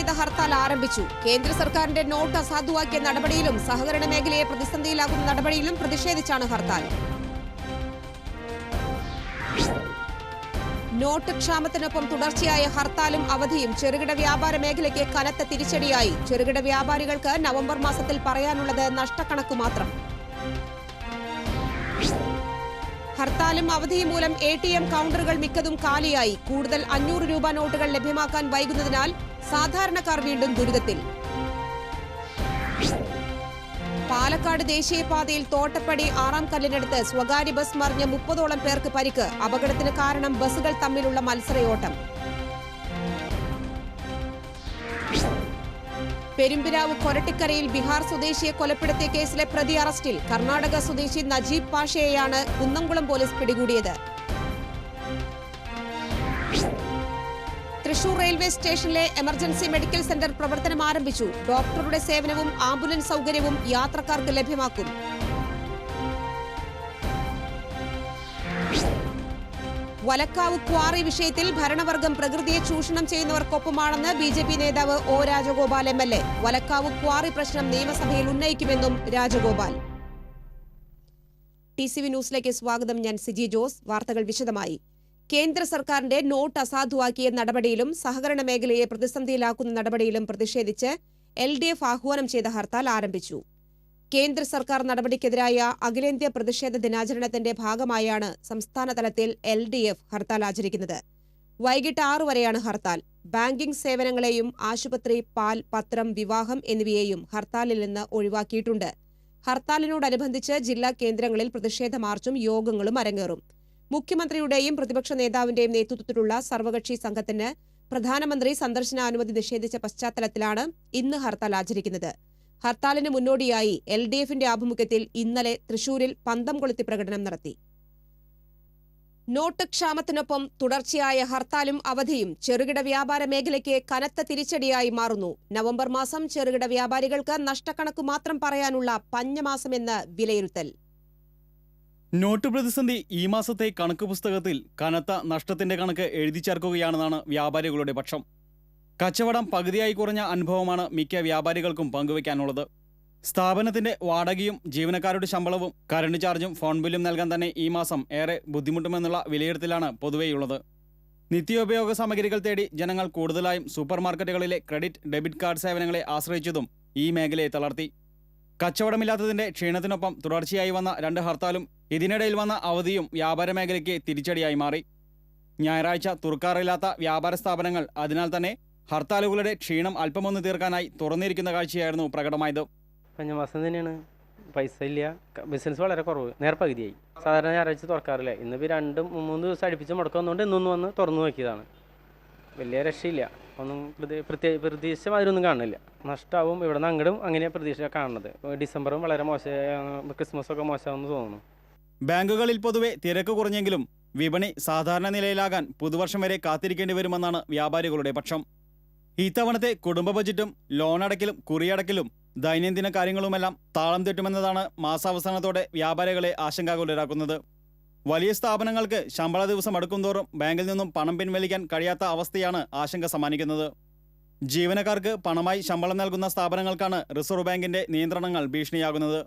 ചെയ്ത ഹർത്താൽ ആരംഭിച്ചു. കേന്ദ്ര സർക്കാരിന്റെ നോട്ട് അസാധുവാക്കിയ നടപടിയിലും സഹകരണ മേഖലയെ പ്രതിസന്ധിയിലാക്കുന്ന നടപടിയിലും പ്രതിഷേധിച്ചാണ് ഹർത്താൽ. നോട്ട് ക്ഷാമത്തിനൊപ്പം തുടർച്ചയായ ഹർത്താലും അവധിയും ചെറുകിട വ്യാപാര മേഖലയ്ക്ക് കനത്ത തിരിച്ചടിയായി. ചെറുകിട വ്യാപാരികൾക്ക് നവംബർ മാസത്തിൽ പറയാനുള്ളത് നഷ്ടക്കണക്ക് മാത്രം. ഹർത്താലും അവധിയും മൂലം എ ടി എം കൗണ്ടറുകൾ മിക്കതും കാലിയായി. കൂടുതൽ അഞ്ഞൂറ് രൂപ നോട്ടുകൾ ലഭ്യമാക്കാൻ വൈകുന്നതിനാൽ സാധാരണക്കാർ വീണ്ടും ദുരിതത്തിൽ. പാലക്കാട് ദേശീയപാതയിൽ തോട്ടപ്പടി ആറാം കല്ലിനടുത്ത് സ്വകാര്യ ബസ് മറിഞ്ഞ് മുപ്പതോളം പേർക്ക് പരിക്ക്. അപകടത്തിന് കാരണം ബസ്സുകൾ തമ്മിലുള്ള മത്സരയോട്ടം. പെരുമ്പിരാവ് കൊരട്ടിക്കരയിൽ ബീഹാർ സ്വദേശിയെ കൊലപ്പെടുത്തിയ കേസിലെ പ്രതി അറസ്റ്റിൽ കർണാടക സ്വദേശി നജീബ് പാഷയെയാണ് കുന്നംകുളം പോലീസ് പിടികൂടിയത്. തൃശൂർ റെയിൽവേ സ്റ്റേഷനിലെ എമർജൻസി മെഡിക്കൽ സെന്റർ പ്രവർത്തനം ആരംഭിച്ചു. ഡോക്ടറുടെ സേവനവും ആംബുലൻസ് സൗകര്യവും യാത്രക്കാർക്ക് ലഭ്യമാക്കും. വലക്കാവ് ക്വാറി വിഷയത്തിൽ ഭരണവർഗം പ്രകൃതിയെ ചൂഷണം ചെയ്യുന്നവർക്കൊപ്പമാണെന്ന് ബി ജെ പി നേതാവ് O Rajagopal M L A. Valakkavu quarry പ്രശ്നം നിയമസഭയിൽ ഉന്നയിക്കുമെന്നും രാജഗോപാൽ. ടി സി വി ന്യൂസിലേക്ക് സ്വാഗതം. ഞാൻ സിജി ജോസ്. വാർത്തകൾ വിശദമായി. കേന്ദ്ര സർക്കാരിന്റെ നോട്ട് അസാധുവാക്കിയ നടപടിയിലും സഹകരണ മേഖലയെ പ്രതിസന്ധിയിലാക്കുന്ന നടപടിയിലും പ്രതിഷേധിച്ച് എൽ ഡി എഫ് ആഹ്വാനം ചെയ്ത ഹർത്താൽ ആരംഭിച്ചു. കേന്ദ്ര സർക്കാർ നടപടിക്കെതിരായ അഖിലേന്ത്യാ പ്രതിഷേധ ദിനാചരണത്തിന്റെ ഭാഗമായാണ് സംസ്ഥാന തലത്തിൽ എൽ ഡി എഫ് ഹർത്താൽ ആചരിക്കുന്നത്. വൈകിട്ട് ആറു വരെയാണ് ഹർത്താൽ. ബാങ്കിംഗ് സേവനങ്ങളെയും ആശുപത്രി പാൽ പത്രം വിവാഹം എന്നിവയെയും ഹർത്താലിൽ നിന്ന് ഒഴിവാക്കിയിട്ടുണ്ട്. ഹർത്താലിനോടനുബന്ധിച്ച് ജില്ലാ കേന്ദ്രങ്ങളിൽ പ്രതിഷേധ മാർച്ചും യോഗങ്ങളും അരങ്ങേറും. മുഖ്യമന്ത്രിയുടെയും പ്രതിപക്ഷ നേതാവിന്റെയും നേതൃത്വത്തിലുള്ള സർവകക്ഷി സംഘത്തിന് പ്രധാനമന്ത്രി സന്ദർശനാനുമതി നിഷേധിച്ച പശ്ചാത്തലത്തിലാണ് ഇന്ന് ഹർത്താൽ ആചരിക്കുന്നത്. ഹർത്താലിന് മുന്നോടിയായി എൽ ഡി എഫിന്റെ ആഭിമുഖ്യത്തിൽ ഇന്നലെ തൃശൂരിൽ പന്തം കൊളുത്തി പ്രകടനം നടത്തി. നോട്ട് ക്ഷാമത്തിനൊപ്പം തുടർച്ചയായ ഹർത്താലും അവധിയും ചെറുകിട വ്യാപാര മേഖലയ്ക്ക് കനത്ത തിരിച്ചടിയായി മാറുന്നു. നവംബർ മാസം ചെറുകിട വ്യാപാരികൾക്ക് നഷ്ടക്കണക്ക് മാത്രം പറയാനുള്ള പഞ്ഞമാസമെന്ന് വിലയിരുത്തൽ. നോട്ട് പ്രതിസന്ധി ഈ മാസത്തെ കണക്ക് പുസ്തകത്തിൽ കനത്ത നഷ്ടത്തിന്റെ കണക്ക് എഴുതി ചേർക്കുകയാണെന്നാണ് വ്യാപാരികളുടെ പക്ഷം. കച്ചവടം പകുതിയായി കുറഞ്ഞ അനുഭവമാണ് മിക്ക വ്യാപാരികൾക്കും പങ്കുവയ്ക്കാനുള്ളത് സ്ഥാപനത്തിന്റെ വാടകയും ജീവനക്കാരുടെ ശമ്പളവും കറണ്ട് ചാർജും ഫോൺ ബില്ലും നൽകാൻ തന്നെ ഈ മാസം ഏറെ ബുദ്ധിമുട്ടുമെന്നുള്ള വിലയിരുത്തലാണ് പൊതുവെയുള്ളത്. നിത്യോപയോഗ സാമഗ്രികൾ തേടി ജനങ്ങൾ കൂടുതലായും സൂപ്പർ മാർക്കറ്റുകളിലെ ക്രെഡിറ്റ് ഡെബിറ്റ് കാർഡ് സേവനങ്ങളെ ആശ്രയിച്ചതും ഈ മേഖലയെ തളർത്തി. കച്ചവടമില്ലാത്തതിന്റെ ക്ഷീണത്തിനൊപ്പം തുടർച്ചയായി വന്ന രണ്ട് ഹർത്താലും ഇതിനിടയിൽ വന്ന അവധിയും വ്യാപാര മേഖലയ്ക്ക് തിരിച്ചടിയായി മാറി. ഞായറാഴ്ച തുറക്കാറില്ലാത്ത വ്യാപാര സ്ഥാപനങ്ങൾ അതിനാൽ തന്നെ ഹർത്താലുകളുടെ ക്ഷീണം അല്പമൊന്ന് തീർക്കാനായി തുറന്നിരിക്കുന്ന കാഴ്ചയായിരുന്നു പ്രകടമായത്. കഴിഞ്ഞ മാസം തന്നെയാണ്. പൈസ ഇല്ല. ബിസിനസ് വളരെ കുറവ്. നേർപകുതിയായി സാധാരണ ഞായറാഴ്ച തുറക്കാറില്ല. ഇന്നിപ്പോൾ രണ്ടും മൂന്ന് ദിവസം അടുപ്പിച്ച് മുടക്കം വന്നുകൊണ്ട് ഇന്നൊന്ന് വന്ന് തുറന്നു നോക്കിയതാണ്. വലിയ രക്ഷയില്ല. ഒന്നും പ്രതി- പ്രത്യേക പ്രതീക്ഷ മാതിരി ഒന്നും കാണില്ല നഷ്ടമാവും ഇവിടെ നിന്ന് അങ്ങടും അങ്ങനെ പ്രതീക്ഷ കാണുന്നത്. ഡിസംബറും വളരെ മോശം ക്രിസ്മസ് ഒക്കെ മോശമാണെന്ന് തോന്നുന്നു. ബാങ്കുകളിൽ പൊതുവെ തിരക്ക് കുറഞ്ഞെങ്കിലും വിപണി സാധാരണ നിലയിലാകാൻ പുതുവർഷം വരെ കാത്തിരിക്കേണ്ടി വരുമെന്നാണ് വ്യാപാരികളുടെ പക്ഷം. ഇത്തവണത്തെ കുടുംബ ബജറ്റും ലോൺ അടക്കലും കുറിയടക്കലും ദൈനംദിന കാര്യങ്ങളുമെല്ലാം താളം തെറ്റുമെന്നതാണ് മാസാവസാനത്തോടെ വ്യാപാരികളെ ആശങ്കാകുലരാക്കുന്നത്. വലിയ സ്ഥാപനങ്ങൾക്ക് ശമ്പള ദിവസം അടുക്കുംതോറും ബാങ്കിൽ നിന്നും പണം പിൻവലിക്കാൻ കഴിയാത്ത അവസ്ഥയാണ് ആശങ്ക സമ്മാനിക്കുന്നത്. ജീവനക്കാർക്ക് പണമായി ശമ്പളം നൽകുന്ന സ്ഥാപനങ്ങൾക്കാണ് റിസർവ് ബാങ്കിന്റെ നിയന്ത്രണങ്ങൾ ഭീഷണിയാകുന്നത്.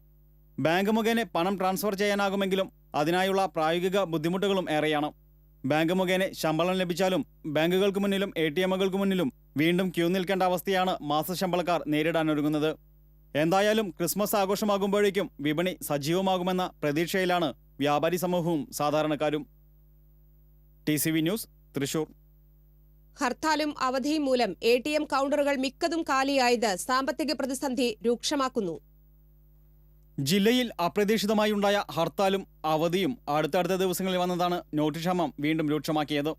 ബാങ്ക് മുഖേന പണം ട്രാൻസ്ഫർ ചെയ്യാനാകുമെങ്കിലും അതിനായുള്ള പ്രായോഗിക ബുദ്ധിമുട്ടുകളും ഏറെയാണ്. ബാങ്ക് മുഖേന ശമ്പളം ലഭിച്ചാലും ബാങ്കുകൾക്ക് മുന്നിലും എ ടി എമ്മുകൾക്ക് മുന്നിലും വീണ്ടും ക്യൂ നിൽക്കേണ്ട അവസ്ഥയാണ് മാസശമ്പളക്കാർ നേരിടാനൊരുങ്ങുന്നത്. എന്തായാലും ക്രിസ്മസ് ആഘോഷമാകുമ്പോഴേക്കും വിപണി സജീവമാകുമെന്ന പ്രതീക്ഷയിലാണ് വ്യാപാരി സമൂഹവും സാധാരണക്കാരും. T C V news Thrissur. ഹർത്താലും അവധിയും മൂലം എ ടി എം കൗണ്ടറുകൾ മിക്കതും കാലിയായത് സാമ്പത്തിക പ്രതിസന്ധി രൂക്ഷമാക്കുന്നു. ജില്ലയിൽ അപ്രതീക്ഷിതമായി ഉണ്ടായ ഹർത്താലും അവധിയും അടുത്തടുത്ത ദിവസങ്ങളിൽ വന്നതാണ് നോട്ട് ക്ഷാമം വീണ്ടും രൂക്ഷമാക്കിയത്.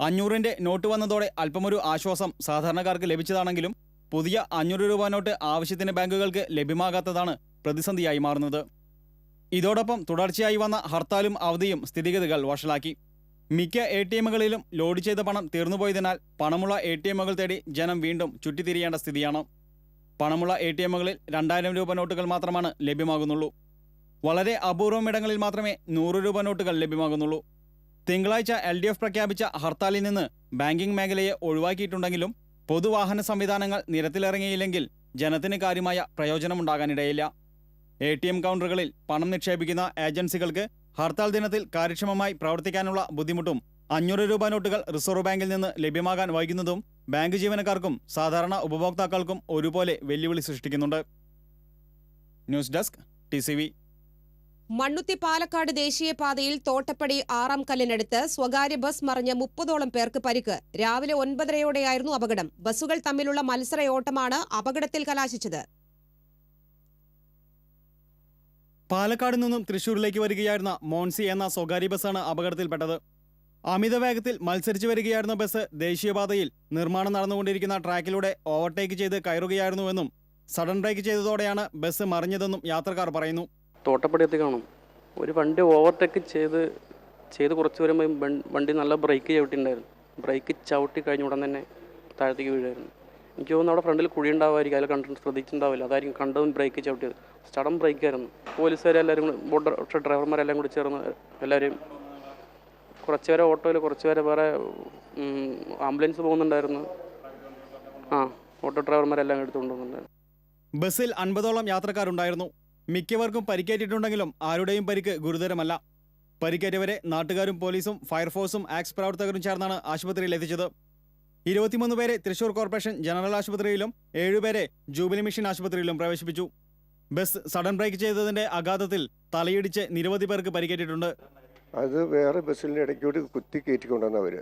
അഞ്ഞൂറിന്റെ നോട്ട് വന്നതോടെ അല്പമൊരു ആശ്വാസം സാധാരണക്കാർക്ക് ലഭിച്ചതാണെങ്കിലും പുതിയ അഞ്ഞൂറ് രൂപ നോട്ട് ആവശ്യത്തിന് ബാങ്കുകൾക്ക് ലഭ്യമാകാത്തതാണ് പ്രതിസന്ധിയായി മാറുന്നത്. ഇതോടൊപ്പം തുടർച്ചയായി വന്ന ഹർത്താലും അവധിയും സ്ഥിതിഗതികൾ വഷളാക്കി. മിക്ക എ ടി എമ്മുകളിലും ലോഡ് ചെയ്ത പണം തീർന്നുപോയതിനാൽ പണമുള്ള എ ടി എമ്മുകൾ തേടി ജനം വീണ്ടും ചുറ്റിത്തിരിയേണ്ട സ്ഥിതിയാണ്. പണമുള്ള എ ടി എമ്മുകളിൽ രണ്ടായിരം രൂപ നോട്ടുകൾ മാത്രമാണ് ലഭ്യമാകുന്നുള്ളൂ. വളരെ അപൂർവം ഇടങ്ങളിൽ മാത്രമേ നൂറ് രൂപ നോട്ടുകൾ ലഭ്യമാകുന്നുള്ളൂ. തിങ്കളാഴ്ച എൽ ഡി എഫ് പ്രഖ്യാപിച്ച ഹർത്താലിൽ നിന്ന് ബാങ്കിംഗ് മേഖലയെ ഒഴിവാക്കിയിട്ടുണ്ടെങ്കിലും പൊതുവാഹന സംവിധാനങ്ങൾ നിരത്തിലിറങ്ങിയില്ലെങ്കിൽ ജനത്തിന് കാര്യമായ പ്രയോജനമുണ്ടാകാനിടയില്ല. എ ടി എം കൗണ്ടറുകളിൽ പണം നിക്ഷേപിക്കുന്ന ഏജൻസികൾക്ക് ഹർത്താൽ ദിനത്തിൽ കാര്യക്ഷമമായി പ്രവർത്തിക്കാനുള്ള ബുദ്ധിമുട്ടും അഞ്ഞൂറ് രൂപ നോട്ടുകൾ റിസർവ് ബാങ്കിൽ നിന്ന് ലഭ്യമാകാൻ വൈകുന്നതും ബാങ്ക് ജീവനക്കാർക്കും സാധാരണ ഉപഭോക്താക്കൾക്കും ഒരുപോലെ വെല്ലുവിളി സൃഷ്ടിക്കുന്നുണ്ട്. News desk T Mannuthy Palakkad ദേശീയപാതയിൽ തോട്ടപ്പടി ആറാം കല്ലിനടുത്ത് സ്വകാര്യ ബസ് മറിഞ്ഞ് മുപ്പതോളം പേർക്ക് പരിക്ക്. രാവിലെ ഒൻപതരയോടെയായിരുന്നു അപകടം. ബസ്സുകൾ തമ്മിലുള്ള മത്സരയോട്ടമാണ് അപകടത്തിൽ കലാശിച്ചത്. പാലക്കാട് നിന്നും തൃശൂരിലേക്ക് വരികയായിരുന്ന മോൺസി എന്ന സ്വകാര്യ ബസ്സാണ് അപകടത്തിൽപ്പെട്ടത്. അമിത വേഗത്തിൽ മത്സരിച്ചു വരികയായിരുന്ന ബസ് ദേശീയപാതയിൽ നിർമ്മാണം നടന്നുകൊണ്ടിരിക്കുന്ന ട്രാക്കിലൂടെ ഓവർടേക്ക് ചെയ്ത് കയറുകയായിരുന്നുവെന്നും സഡൻ ബ്രേക്ക് ചെയ്തതോടെയാണ് ബസ് മറിഞ്ഞതെന്നും യാത്രക്കാർ പറയുന്നു. തോട്ടപ്പടി കാണും. ഒരു വണ്ടി ഓവർടേക്ക് ചെയ്ത് ചെയ്ത് കുറച്ച് വരുമ്പോൾ വണ്ടി നല്ല ബ്രേക്ക് ചവിട്ടിണ്ടായിരുന്നു. ബ്രേക്ക് ചവിട്ടി കഴിഞ്ഞ ഉടൻ തന്നെ താഴത്തേക്ക് വീഴുമായിരുന്നു എനിക്ക് തോന്നുന്നു അവിടെ ഫ്രണ്ടിൽ കുഴി ഉണ്ടാവുമായിരിക്കും അതിൽ കണ്ടിട്ട് ശ്രദ്ധിച്ചിട്ടുണ്ടാവില്ല. അതായിരിക്കും കണ്ടതും ബ്രേക്ക് ചവിട്ടിയത്. ബ്രേക്ക് ആയിരുന്നു. പോലീസുകാർ എല്ലാവരും കൂടി ബോർഡ് ഡ്രൈവർമാരെല്ലാം കൂടി ചേർന്ന് എല്ലാവരും കുറച്ച് പേരെ ഓട്ടോയിൽ കുറച്ച് പേരെ വേറെ ആംബുലൻസ് പോകുന്നുണ്ടായിരുന്നു. ആ ഓട്ടോ ഡ്രൈവർമാരെല്ലാം എടുത്തുകൊണ്ട് ബസ്സിൽ അൻപതോളം യാത്രക്കാരുണ്ടായിരുന്നു. മിക്കവർക്കും പരിക്കേറ്റിട്ടുണ്ടെങ്കിലും ആരുടെയും പരിക്ക് ഗുരുതരമല്ല. പരിക്കേറ്റവരെ നാട്ടുകാരും പോലീസും ഫയർഫോഴ്സും ആക്സ് പ്രവർത്തകരും ചേർന്നാണ് ആശുപത്രിയിൽ എത്തിച്ചത്. ഇരുപത്തിമൂന്ന് പേരെ തൃശൂർ കോർപ്പറേഷൻ ജനറൽ ആശുപത്രിയിലും ഏഴുപേരെ ജൂബിലി മിഷൻ ആശുപത്രിയിലും പ്രവേശിപ്പിച്ചു. ബസ് സഡൻ ബ്രേക്ക് ചെയ്തതിന്റെ ആഘാതത്തിൽ തലയിടിച്ച് നിരവധി പേർക്ക് പരിക്കേറ്റിട്ടുണ്ട്. അത് വേറെ ബസ്സിന്റെ ഇടയ്ക്കൂടി കുത്തി കയറ്റിക്കൊണ്ടുവന്നവർ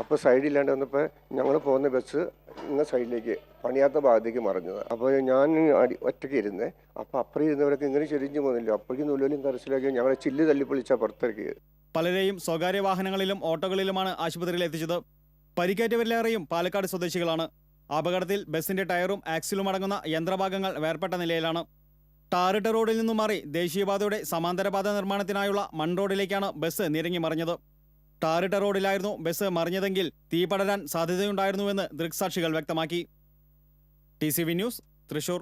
അപ്പോൾ സൈഡില്ലാണ്ട് വന്നപ്പോൾ ഞങ്ങൾ പോകുന്ന ബസ് ഇന്ന സൈഡിലേക്ക് പണിയാത്ത ഭാഗത്തേക്ക് മറിഞ്ഞത് അപ്പോൾ ഞാൻ അടി ഒറ്റയ്ക്ക് ഇരുന്നേ അപ്പോൾ അപ്പുറം ഇരുന്നവരൊക്കെ ഇങ്ങനെ ചെരിഞ്ഞു പോകുന്നില്ല. അപ്പോഴേക്കും നൂലും കരച്ചിലാക്കി ഞങ്ങളെ ചില്ല് തല്ലിപ്പൊളിച്ചാൽ പുറത്തിറക്കിയത്. പലരെയും സ്വകാര്യ വാഹനങ്ങളിലും ഓട്ടോകളിലുമാണ് ആശുപത്രിയിൽ എത്തിച്ചത്. പരിക്കേറ്റവരിലേറെയും പാലക്കാട് സ്വദേശികളാണ്. അപകടത്തിൽ ബസിന്റെ ടയറും ആക്സിലും അടങ്ങുന്ന യന്ത്രഭാഗങ്ങൾ വേർപെട്ട നിലയിലാണ്. ടാറിട്ട റോഡിൽ നിന്നും മാറി ദേശീയപാതയുടെ സമാന്തരപാത നിർമ്മാണത്തിനായുള്ള മൺ റോഡിലേക്കാണ് ബസ് നിരങ്ങി മറിഞ്ഞത്. ടാറിട്ട റോഡിലായിരുന്നു ബസ് മറിഞ്ഞതെങ്കിൽ തീ പടരാൻ സാധ്യതയുണ്ടായിരുന്നുവെന്ന് ദൃക്സാക്ഷികൾ വ്യക്തമാക്കി. T C V news Thrissur.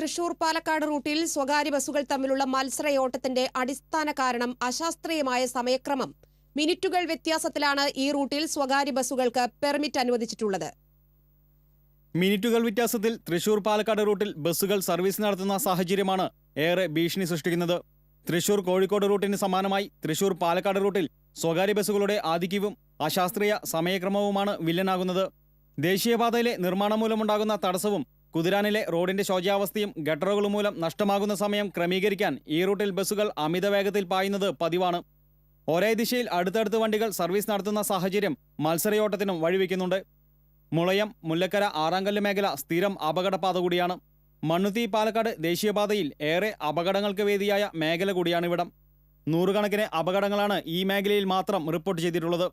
Thrissur Palakkad റൂട്ടിൽ സ്വകാര്യ ബസ്സുകൾ തമ്മിലുള്ള മത്സരയോട്ടത്തിന്റെ അടിസ്ഥാന കാരണം അശാസ്ത്രീയമായ സമയക്രമം. മിനിറ്റുകൾ വ്യത്യാസത്തിലാണ് ഈ റൂട്ടിൽ സ്വകാര്യ ബസ്സുകൾക്ക് പെർമിറ്റ് അനുവദിച്ചിട്ടുള്ളത്. മിനിറ്റുകൾ വ്യത്യാസത്തിൽ തൃശൂർ പാലക്കാട് റൂട്ടിൽ ബസ്സുകൾ സർവീസ് നടത്തുന്ന സാഹചര്യമാണ് ഏറെ ഭീഷണി സൃഷ്ടിക്കുന്നത്. തൃശൂർ കോഴിക്കോട് റൂട്ടിന് സമാനമായി തൃശൂർ പാലക്കാട് റൂട്ടിൽ സ്വകാര്യ ബസ്സുകളുടെ ആധിക്യവും അശാസ്ത്രീയ സമയക്രമവുമാണ് വില്ലനാകുന്നത്. ദേശീയപാതയിലെ നിർമ്മാണം മൂലമുണ്ടാകുന്ന തടസ്സവും കുതിരാനിലെ റോഡിന്റെ ശോചാവസ്ഥയും ഗട്ടറുകളും മൂലം നഷ്ടമാകുന്ന സമയം ക്രമീകരിക്കാൻ ഈ റൂട്ടിൽ ബസ്സുകൾ അമിത വേഗത്തിൽ പായുന്നത് പതിവാണ്. ഒരേ ദിശയിൽ അടുത്തടുത്ത് വണ്ടികൾ സർവീസ് നടത്തുന്ന സാഹചര്യം മത്സരയോട്ടത്തിനും വഴിവെക്കുന്നുണ്ട്. മുളയം മുല്ലക്കര ആറാങ്കല്ല് മേഖല സ്ഥിരം അപകടപാത കൂടിയാണ്. മണ്ണുത്തി പാലക്കാട് ദേശീയപാതയിൽ ഏറെ അപകടങ്ങൾക്ക് വേദിയായ മേഖല കൂടിയാണ് ഇവിടം നൂറുകണക്കിന് അപകടങ്ങളാണ് ഈ മേഖലയിൽ മാത്രം റിപ്പോർട്ട് ചെയ്തിട്ടുള്ളത്.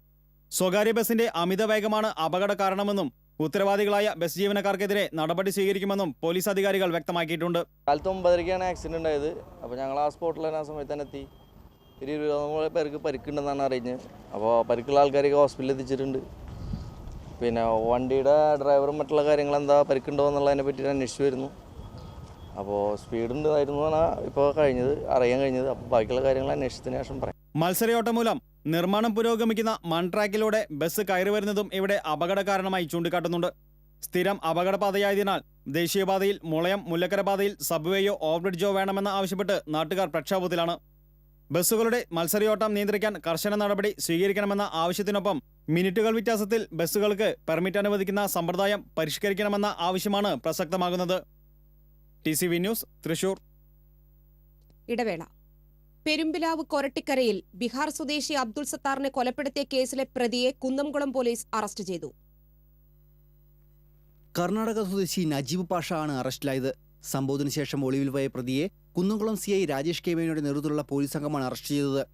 സ്വകാര്യ ബസിന്റെ അമിത വേഗമാണ് അപകട കാരണമെന്നും ഉത്തരവാദികളായ ബസ് ജീവനക്കാർക്കെതിരെ നടപടി സ്വീകരിക്കുമെന്നും പോലീസ് അധികാരികൾ വ്യക്തമാക്കിയിട്ടുണ്ട്. കാലത്ത് ഒമ്പതരയ്ക്കാണ് ആക്സിഡന്റ് ഉണ്ടായത്. അപ്പോൾ ഞങ്ങൾ ആ സ്പോട്ടിൽ തന്നെ ആ സമയത്ത് തന്നെ എത്തി. ഒരു ഇരുപത് പേർക്ക് പരിക്കുണ്ടെന്നാണ് അറിഞ്ഞത് അപ്പോൾ പരിക്കുള്ള ആൾക്കാരൊക്കെ ഹോസ്പിറ്റലിൽ എത്തിച്ചിട്ടുണ്ട്. പിന്നെ വണ്ടിയുടെ ഡ്രൈവറും മറ്റുള്ള കാര്യങ്ങൾ എന്താ പരിക്കുണ്ടോ എന്നുള്ളതിനെ പറ്റി അന്വേഷിച്ച് വരുന്നു. അപ്പോൾ സ്പീഡ് ഉണ്ടായിരുന്നു എന്നാണ് ഇപ്പോൾ കഴിഞ്ഞത് അറിയാൻ കഴിഞ്ഞത്. അപ്പോൾ ബാക്കിയുള്ള കാര്യങ്ങൾ അന്വേഷിച്ചതിന് ശേഷം പറയാം. മത്സരയോട്ടം മൂലം നിർമ്മാണം പുരോഗമിക്കുന്ന മൺട്രാക്കിലൂടെ ബസ് കയറി വരുന്നതും ഇവിടെ അപകട കാരണമായി ചൂണ്ടിക്കാട്ടുന്നുണ്ട്. സ്ഥിരം അപകടപാതയായതിനാൽ ദേശീയപാതയിൽ മുളയം മുല്ലക്കര പാതയിൽ സബ്വേയോ ഓവർബ്രിഡ്ജോ വേണമെന്ന് ആവശ്യപ്പെട്ട് നാട്ടുകാർ പ്രക്ഷോഭത്തിലാണ്. ബസ്സുകളുടെ മത്സരയോട്ടം നിയന്ത്രിക്കാൻ കർശന നടപടി സ്വീകരിക്കണമെന്ന ആവശ്യത്തിനൊപ്പം മിനിറ്റുകൾ വ്യത്യാസത്തിൽ ബസ്സുകൾക്ക് പെർമിറ്റ് അനുവദിക്കുന്ന സമ്പ്രദായം പരിഷ്കരിക്കണമെന്ന ആവശ്യമാണ് പ്രസക്തമാകുന്നത്. T C V news Thrissur. ഇടവേള. പെരുമ്പിലാവ് കൊരട്ടിക്കരയിൽ ബീഹാർ സ്വദേശി അബ്ദുൾ സത്താറിനെ കൊലപ്പെടുത്തിയ കേസിലെ പ്രതിയെ കുന്നംകുളം പോലീസ് അറസ്റ്റ് ചെയ്തു. കർണാടക സ്വദേശി നജീബ് പാഷ ആണ് അറസ്റ്റിലായത്. സംഭവത്തിനു ശേഷം ഒളിവിൽ പോയ പ്രതിയെ Kunnamkulam C I Rajesh K മേനോയുടെ നേതൃത്വത്തിലുള്ള പോലീസ് സംഘമാണ് അറസ്റ്റ് ചെയ്തത്.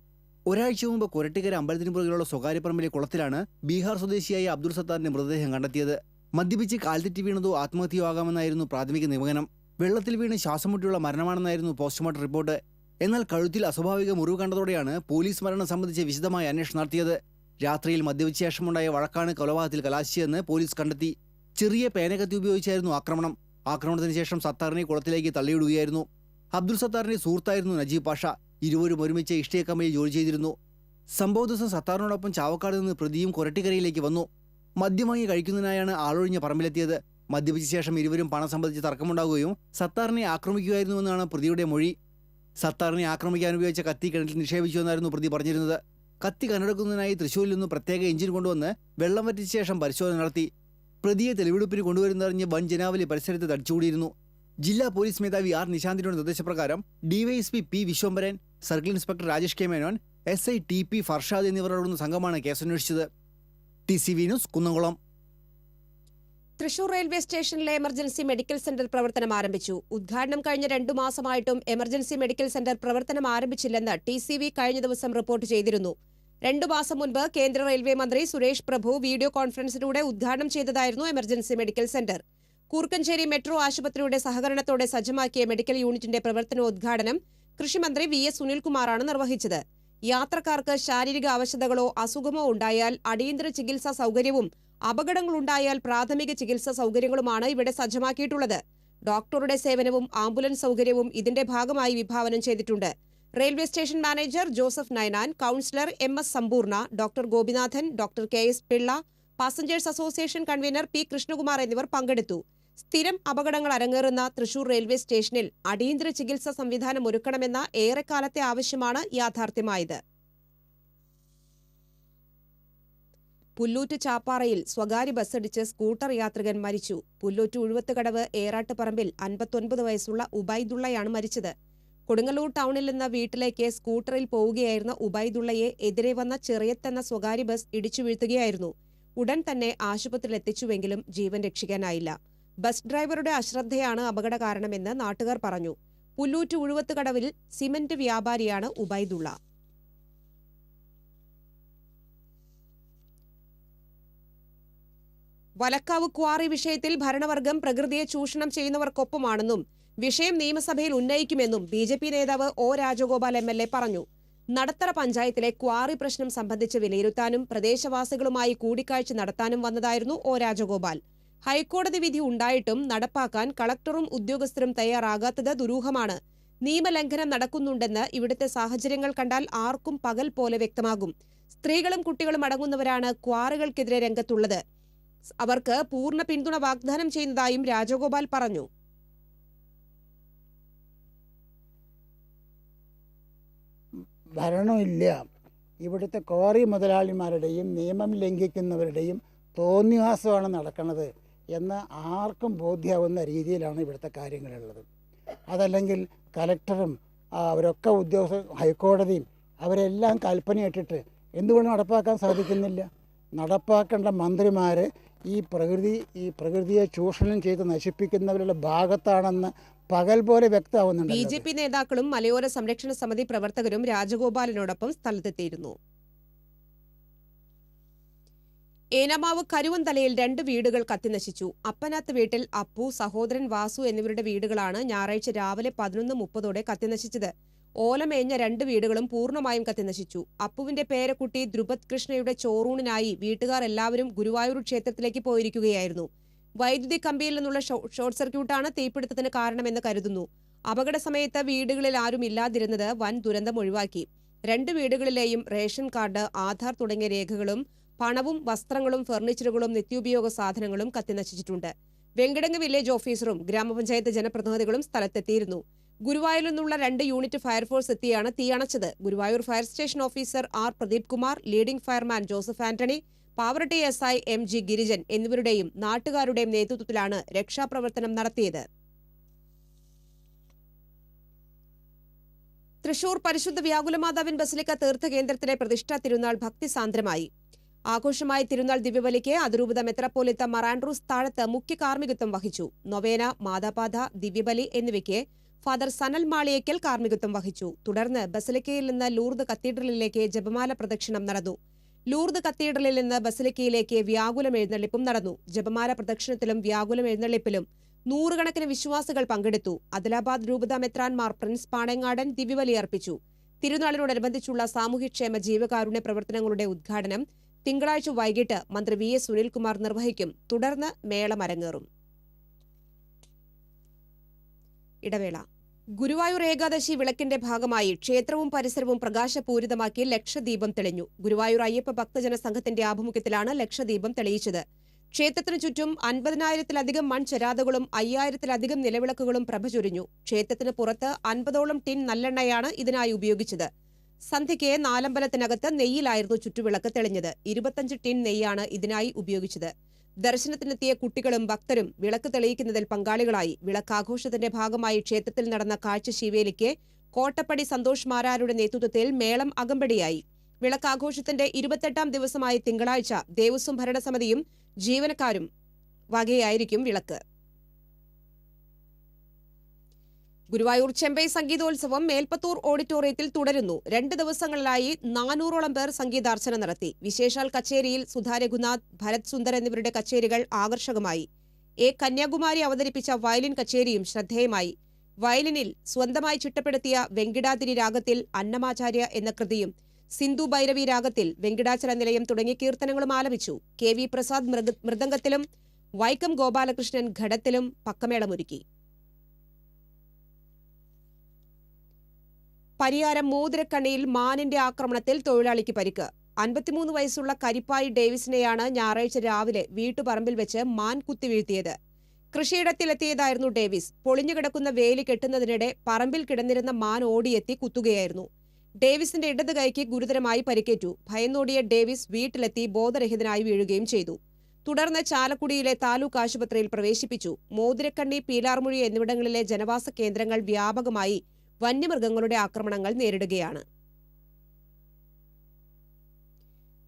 ഒരാഴ്ച മുമ്പ് കൊരട്ടിക്കര അമ്പലത്തിന് പുറകിലുള്ള സ്വകാര്യ പറമ്പിലെ കുളത്തിലാണ് ബീഹാർ സ്വദേശിയായ അബ്ദുൾ സത്താറിന്റെ മൃതദേഹം കണ്ടെത്തിയത്. മദ്യപിച്ച് കാൽതെറ്റി വീണതോ ആത്മഹത്യയോ ആകാമെന്നായിരുന്നു പ്രാഥമിക നിഗമനം. വെള്ളത്തിൽ വീണ് ശ്വാസം മുട്ടിയുള്ള മരണമാണെന്നായിരുന്നു പോസ്റ്റ്മോർട്ടം റിപ്പോർട്ട്. എന്നാൽ കഴുത്തിൽ അസ്വാഭാവിക മുറിവ് കണ്ടതോടെയാണ് പോലീസ് മരണം സംബന്ധിച്ച് വിശദമായ അന്വേഷണം നടത്തിയത്. രാത്രിയിൽ മദ്യപിച്ച ശേഷമുണ്ടായ വഴക്കാണ് കൊലപാതകത്തിൽ കലാശിച്ചതെന്ന് പോലീസ് കണ്ടെത്തി. ചെറിയ പേനകത്തി ഉപയോഗിച്ചായിരുന്നു ആക്രമണം. ആക്രമണത്തിന് ശേഷം സത്താറിനെ കുളത്തിലേക്ക് തള്ളിയിടുകയായിരുന്നു. അബ്ദുൽ സത്താറിന്റെ സുഹൃത്തായിരുന്നു നജീബ് പാഷ. ഇരുവരും ഒരുമിച്ച് ഇഷ്ടിയ കമ്പനിയിൽ ജോലി ചെയ്തിരുന്നു. സംഭവ ദിവസം സത്താറിനോടൊപ്പം ചാവക്കാട് നിന്ന് പ്രതിയും കൊരട്ടിക്കരയിലേക്ക് വന്നു. മദ്യം വാങ്ങി കഴിക്കുന്നതിനായാണ് ആളൊഴിഞ്ഞ പറമ്പിലെത്തിയത്. മദ്യപിച്ച ശേഷം ഇരുവരും പണം സംബന്ധിച്ച് തർക്കമുണ്ടാകുകയും സത്താറിനെ ആക്രമിക്കുകയായിരുന്നുവെന്നാണ് പ്രതിയുടെ മൊഴി. സത്താറിനെ ആക്രമിക്കാൻ ഉപയോഗിച്ച കത്തി കിണറ്റിൽ നിക്ഷേപിച്ചുവെന്നായിരുന്നു പ്രതി പറഞ്ഞിരുന്നത്. കത്തി കണ്ടെടുക്കുന്നതിനായി തൃശ്ശൂരിൽ നിന്നും പ്രത്യേക എഞ്ചിൻ കൊണ്ടുവന്ന് വെള്ളം വറ്റിച്ച ശേഷം പരിശോധന നടത്തി. പ്രതിയെ തെളിവെടുപ്പിന് കൊണ്ടുവരുന്നറിഞ്ഞ് വൻ ജനാവലി പരിസരത്ത് തടിച്ചുകൂടിയിരുന്നു. ജില്ലാ പോലീസ് മേധാവി ആർ നിശാന്തിന്റെ നിർദ്ദേശപ്രകാരം DYSP P Viswambharan circle inspector Rajesh K Menon S I T P Farshad എന്നിവരടങ്ങുന്ന സംഘമാണ് കേസന്വേഷിച്ചത്. T C V news Kunnamkulam. Thrissur railway സ്റ്റേഷനിലെ എമർജൻസി മെഡിക്കൽ സെന്റർ പ്രവർത്തനം ആരംഭിച്ചു. ഉദ്ഘാടനം കഴിഞ്ഞ രണ്ടു മാസമായിട്ടും എമർജൻസി മെഡിക്കൽ സെന്റർ പ്രവർത്തനം ആരംഭിച്ചില്ലെന്ന് ടി കഴിഞ്ഞ ദിവസം റിപ്പോർട്ട് ചെയ്തിരുന്നു. രണ്ടു മാസം മുൻപ് കേന്ദ്ര റെയിൽവേ മന്ത്രി സുരേഷ് പ്രഭു വീഡിയോ കോൺഫറൻസിലൂടെ ഉദ്ഘാടനം ചെയ്തതായിരുന്നു emergency medical centre. Koorkkancheri metro ആശുപത്രിയുടെ സഹകരണത്തോടെ സജ്ജമാക്കിയ മെഡിക്കൽ യൂണിറ്റിന്റെ പ്രവർത്തനോദ്ഘാടനം കൃഷിമന്ത്രി വി എസ് സുനിൽകുമാറാണ് നിർവഹിച്ചത്. യാത്രക്കാർക്ക് ശാരീരിക അവശതകളോ അസുഖമോ ഉണ്ടായാൽ അടിയന്തര ചികിത്സാ സൗകര്യവും അപകടങ്ങളുണ്ടായാൽ പ്രാഥമിക ചികിത്സാ സൗകര്യങ്ങളുമാണ് ഇവിടെ സജ്ജമാക്കിയിട്ടുള്ളത്. ഡോക്ടറുടെ സേവനവും ആംബുലൻസ് സൗകര്യവും ഇതിന്റെ ഭാഗമായി വിഭാവനം ചെയ്തിട്ടുണ്ട്. Railway station manager Joseph Nayanan councillor M S Sampoorna doctor Gopinathan doctor K S Pillai passengers association convener P Krishnakumar എന്നിവർ പങ്കെടുത്തു. സ്ഥിരം അപകടങ്ങൾ അരങ്ങേറുന്ന തൃശൂർ റെയിൽവേ സ്റ്റേഷനിൽ അടിയന്തര ചികിത്സാ സംവിധാനം ഒരുക്കണമെന്ന ഏറെക്കാലത്തെ ആവശ്യമാണ് യാഥാർത്ഥ്യമായത്. പുല്ലൂറ്റ് ചാപ്പാറയിൽ സ്വകാര്യ ബസ്സടിച്ച് സ്കൂട്ടർ യാത്രികൻ മരിച്ചു. പുല്ലൂറ്റ് ഉഴുവത്തുകടവ് ഏറാട്ടുപറമ്പിൽ അൻപത്തൊൻപത് വയസ്സുള്ള ഉബൈദുള്ളയാണ് മരിച്ചത്. കൊടുങ്ങല്ലൂർ ടൗണിൽ നിന്ന് വീട്ടിലേക്ക് സ്കൂട്ടറിൽ പോവുകയായിരുന്ന ഉബൈദുള്ളയെ എതിരെ വന്ന ചെറിയത്തെന്ന സ്വകാര്യ ബസ് ഇടിച്ചു വീഴ്ത്തുകയായിരുന്നു. ഉടൻ തന്നെ ആശുപത്രിയിൽ എത്തിച്ചുവെങ്കിലും ജീവൻ രക്ഷിക്കാനായില്ല. ബസ് ഡ്രൈവറുടെ അശ്രദ്ധയാണ് അപകട കാരണമെന്ന് നാട്ടുകാർ പറഞ്ഞു. പുല്ലൂറ്റ് ഉഴുവത്തുകടവിൽ സിമന്റ് വ്യാപാരിയാണ് ഉബൈദുള്ള. വലക്കാവ് ക്വാറി വിഷയത്തിൽ ഭരണവർഗം പ്രകൃതിയെ ചൂഷണം ചെയ്യുന്നവർക്കൊപ്പമാണെന്നും വിഷയം നിയമസഭയിൽ ഉന്നയിക്കുമെന്നും ബി ജെ പി നേതാവ് O Rajagopal M L A പറഞ്ഞു. നടത്തറ പഞ്ചായത്തിലെ ക്വാറി പ്രശ്നം സംബന്ധിച്ച് വിലയിരുത്താനും പ്രദേശവാസികളുമായി കൂടിക്കാഴ്ച നടത്താനും വന്നതായിരുന്നു ഒ രാജഗോപാൽ. ഹൈക്കോടതി വിധി ഉണ്ടായിട്ടും നടപ്പാക്കാൻ കളക്ടറും ഉദ്യോഗസ്ഥരും തയ്യാറാകാത്തത് ദുരൂഹമാണ്. നിയമലംഘനം നടക്കുന്നുണ്ടെന്ന് ഇവിടുത്തെ സാഹചര്യങ്ങൾ കണ്ടാൽ ആർക്കും പകൽ പോലെ വ്യക്തമാകും. സ്ത്രീകളും കുട്ടികളും അടങ്ങുന്നവരാണ് ക്വാറികൾക്കെതിരെ രംഗത്തുള്ളത്. അവർക്ക് പൂർണ പിന്തുണ വാഗ്ദാനം ചെയ്യുന്നതായും രാജഗോപാൽ പറഞ്ഞു. ഭരണമില്ല ഇവിടുത്തെ കോറി മുതലാളിമാരുടെയും നിയമം ലംഘിക്കുന്നവരുടെയും തോന്നിവാസമാണ് നടക്കുന്നത് എന്ന് ആർക്കും ബോധ്യാവുന്ന രീതിയിലാണ് ഇവിടുത്തെ കാര്യങ്ങളുള്ളത്. അതല്ലെങ്കിൽ കലക്ടറും അവരൊക്കെ ഉദ്യോഗസ്ഥ ഹൈക്കോടതിയും അവരെല്ലാം കൽപ്പനയിട്ടിട്ട് എന്തുകൊണ്ട് നടപ്പാക്കാൻ സാധിക്കുന്നില്ല? നടപ്പാക്കേണ്ട മന്ത്രിമാർ ഈ പ്രകൃതി ഈ പ്രകൃതിയെ ചൂഷണം ചെയ്ത് നശിപ്പിക്കുന്നവരുടെ ഭാഗത്താണെന്ന് പകൽ പോലെ വ്യക്തമാവുന്നുണ്ട് ബി ജെ പി നേതാക്കളും മലയോര സംരക്ഷണ സമിതി പ്രവർത്തകരും രാജഗോപാലിനോടൊപ്പം സ്ഥലത്തെത്തിയിരുന്നു. ഏനമാവ് കരുവന്തലയിൽ രണ്ട് വീടുകൾ കത്തിനശിച്ചു. അപ്പനാത്ത് വീട്ടിൽ അപ്പു സഹോദരൻ വാസു എന്നിവരുടെ വീടുകളാണ് ഞായറാഴ്ച രാവിലെ പതിനൊന്ന് മുപ്പതോടെ കത്തിനശിച്ചത്. ഓലമേഞ്ഞ രണ്ട് വീടുകളും പൂർണമായും കത്തിനശിച്ചു. അപ്പുവിന്റെ പേരക്കുട്ടി ധ്രുപത് കൃഷ്ണയുടെ ചോറൂണിനായി വീട്ടുകാർ എല്ലാവരും ഗുരുവായൂർ ക്ഷേത്രത്തിലേക്ക് പോയിരിക്കുകയായിരുന്നു. വൈദ്യുതി കമ്പിയിൽ നിന്നുള്ള ഷോർട്ട് സർക്യൂട്ടാണ് തീപിടുത്തത്തിന് കാരണമെന്ന് കരുതുന്നു. അപകട സമയത്ത് വീടുകളിൽ ആരും ഇല്ലാതിരുന്നത് വൻ ദുരന്തം ഒഴിവാക്കി. രണ്ട് വീടുകളിലെയും റേഷൻ കാർഡ് ആധാർ തുടങ്ങിയ രേഖകളും പണവും വസ്ത്രങ്ങളും ഫർണിച്ചറുകളും നിത്യോപയോഗ സാധനങ്ങളും കത്തിനശിച്ചിട്ടുണ്ട്. വെങ്കിടങ്ങ് വില്ലേജ് ഓഫീസറും ഗ്രാമപഞ്ചായത്ത് ജനപ്രതിനിധികളും സ്ഥലത്തെത്തിയിരുന്നു. ഗുരുവായൂരിൽ നിന്നുള്ള രണ്ട് യൂണിറ്റ് ഫയർഫോഴ്സ് എത്തിയാണ് തീയണച്ചത് Guruvayur fire station officer R Pradeep Kumar leading fireman Joseph Antony Pavaratty S I M G Girijan എന്നിവരുടെയും നാട്ടുകാരുടെയും നേതൃത്വത്തിലാണ് രക്ഷാപ്രവർത്തനം നടത്തിയത്. തൃശൂർ പരിശുദ്ധ വ്യാകുലമാതാവിൻ ബസിലിക്ക തീർത്ഥകേന്ദ്രത്തിലെ പ്രതിഷ്ഠാ തിരുനാൾ ഭക്തിസാന്ദ്രമായി ആഘോഷമായ തിരുനാൾ ദിവ്യബലിക്ക് അതിരൂപത മെത്രപ്പോലിത്ത മറാൻഡ്രൂസ് താഴത്ത് മുഖ്യ കാർമ്മികത്വം വഹിച്ചു. നൊവേന മാതാപാത ദിവ്യബലി എന്നിവയ്ക്ക് ഫാദർ സനൽ മാളിയേക്കൽ കാർമ്മികത്വം വഹിച്ചു. തുടർന്ന് ബസലിക്കയിൽ നിന്ന് ലൂർദ് കത്തീഡ്രലിലേക്ക് ജപമാല പ്രദക്ഷിണം നടന്നു. ലൂർദ് കത്തീഡ്രലിൽ നിന്ന് ബസലിക്കയിലേക്ക് വ്യാകുലം എഴുന്നള്ളിപ്പും നടന്നു. ജപമാല പ്രദക്ഷിണത്തിലും വ്യാകുലം എഴുന്നള്ളിപ്പിലും നൂറുകണക്കിന് വിശ്വാസികൾ പങ്കെടുത്തു. അദിലാബാദ് രൂപത മെത്രാൻമാർ പ്രിൻസ് പാണേങ്ങാടൻ ദിവ്യബലി അർപ്പിച്ചു തിരുനാളിനോടനുബന്ധിച്ചുള്ള സാമൂഹ്യക്ഷേമ ജീവകാരുണ്യ പ്രവർത്തനങ്ങളുടെ ഉദ്ഘാടനം തിങ്കളാഴ്ച വൈകിട്ട് മന്ത്രി വി എസ് സുനിൽകുമാർ നിർവഹിക്കും. തുടർന്ന് മേളം അരങ്ങേറും ഇടവേള. ഗുരുവായൂർ ഏകാദശി വിളക്കിന്റെ ഭാഗമായി ക്ഷേത്രവും പരിസരവും പ്രകാശപൂരിതമാക്കി ലക്ഷദീപം തെളിഞ്ഞു. ഗുരുവായൂർ അയ്യപ്പ ഭക്തജന സംഘത്തിന്റെ ആഭിമുഖ്യത്തിലാണ് ലക്ഷദീപം തെളിയിച്ചത്. ക്ഷേത്രത്തിനു ചുറ്റും അൻപതിനായിരത്തിലധികം മൺചെരാതുകളും അയ്യായിരത്തിലധികം നിലവിളക്കുകളും പ്രഭ ചൊരിഞ്ഞു ക്ഷേത്രത്തിന് പുറത്ത് അൻപതോളം ടിൻ നല്ലെണ്ണയാണ് ഇതിനായി ഉപയോഗിച്ചത്. സന്ധ്യയ്ക്ക് നാലമ്പലത്തിനകത്ത് നെയ്യിലായിരുന്നു ചുറ്റുവിളക്ക് തെളിഞ്ഞത്. ഇരുപത്തഞ്ച് ടിൻ നെയ്യാണ് ഇതിനായി ഉപയോഗിച്ചത്. ദർശനത്തിനെത്തിയ കുട്ടികളും ഭക്തരും വിളക്ക് തെളിയിക്കുന്നതിൽ പങ്കാളികളായി. വിളക്കാഘോഷത്തിന്റെ ഭാഗമായി ക്ഷേത്രത്തിൽ നടന്ന കാഴ്ച ശിവേലിക്ക് കോട്ടപ്പടി സന്തോഷ് മാരാരുടെ നേതൃത്വത്തിൽ മേളം അകമ്പടിയായി. വിളക്കാഘോഷത്തിന്റെ ഇരുപത്തെട്ടാം ദിവസമായ തിങ്കളാഴ്ച ദേവസ്വം ഭരണസമിതിയും ജീവനക്കാരും വകയായിരിക്കും വിളക്ക്. ഗുരുവായൂർ ചെമ്പൈ സംഗീതോത്സവം മേൽപ്പത്തൂർ ഓഡിറ്റോറിയത്തിൽ തുടരുന്നു. രണ്ട് ദിവസങ്ങളിലായി നാനൂറോളം പേർ സംഗീതാർച്ചന നടത്തി. വിശേഷാൽ കച്ചേരിയിൽ സുധാ രഘുനാഥ് ഭരത് സുന്ദർ എന്നിവരുടെ കച്ചേരികൾ ആകർഷകമായി. എ. കന്യാകുമാരി അവതരിപ്പിച്ച വയലിൻ കച്ചേരിയും ശ്രദ്ധേയമായി. വയലിനിൽ സ്വന്തമായി ചിട്ടപ്പെടുത്തിയ വെങ്കിടാതിരി രാഗത്തിൽ അന്നമാചാര്യ എന്ന കൃതിയും സിന്ധു ഭൈരവി രാഗത്തിൽ വെങ്കിടാചല നിലയം തുടങ്ങിയ കീർത്തനങ്ങളും ആലപിച്ചു. കെ വി പ്രസാദ് മൃദംഗത്തിലും വൈക്കം ഗോപാലകൃഷ്ണൻ ഘടത്തിലും പക്കമേളമൊരുക്കി പരിയാരം മൂതിരക്കണ്ണിയിൽ മാനിന്റെ ആക്രമണത്തിൽ തൊഴിലാളിക്ക് പരിക്ക്. അൻപത്തിമൂന്ന് വയസ്സുള്ള കരിപ്പായി ഡേവിസിനെയാണ് ഞായറാഴ്ച രാവിലെ വീട്ടുപറമ്പിൽ വെച്ച് മാൻ കുത്തിവീഴ്ത്തിയത് കൃഷിയിടത്തിലെത്തിയതായിരുന്നു ഡേവിസ്. പൊളിഞ്ഞുകിടക്കുന്ന വേലി കെട്ടുന്നതിനിടെ പറമ്പിൽ കിടന്നിരുന്ന മാൻ ഓടിയെത്തി കുത്തുകയായിരുന്നു. ഡേവിസിന്റെ ഇടത് കൈക്ക് ഗുരുതരമായി പരിക്കേറ്റു. ഭയന്നോടിയ ഡേവിസ് വീട്ടിലെത്തി ബോധരഹിതനായി വീഴുകയും ചെയ്തു. തുടർന്ന് ചാലക്കുടിയിലെ താലൂക്ക് ആശുപത്രിയിൽ പ്രവേശിപ്പിച്ചു. മോതിരക്കണ്ണി പീലാർമുഴി എന്നിവിടങ്ങളിലെ ജനവാസ കേന്ദ്രങ്ങൾ വ്യാപകമായി വന്യമൃഗങ്ങളുടെ ആക്രമണങ്ങൾ നേരിടുകയാണ്.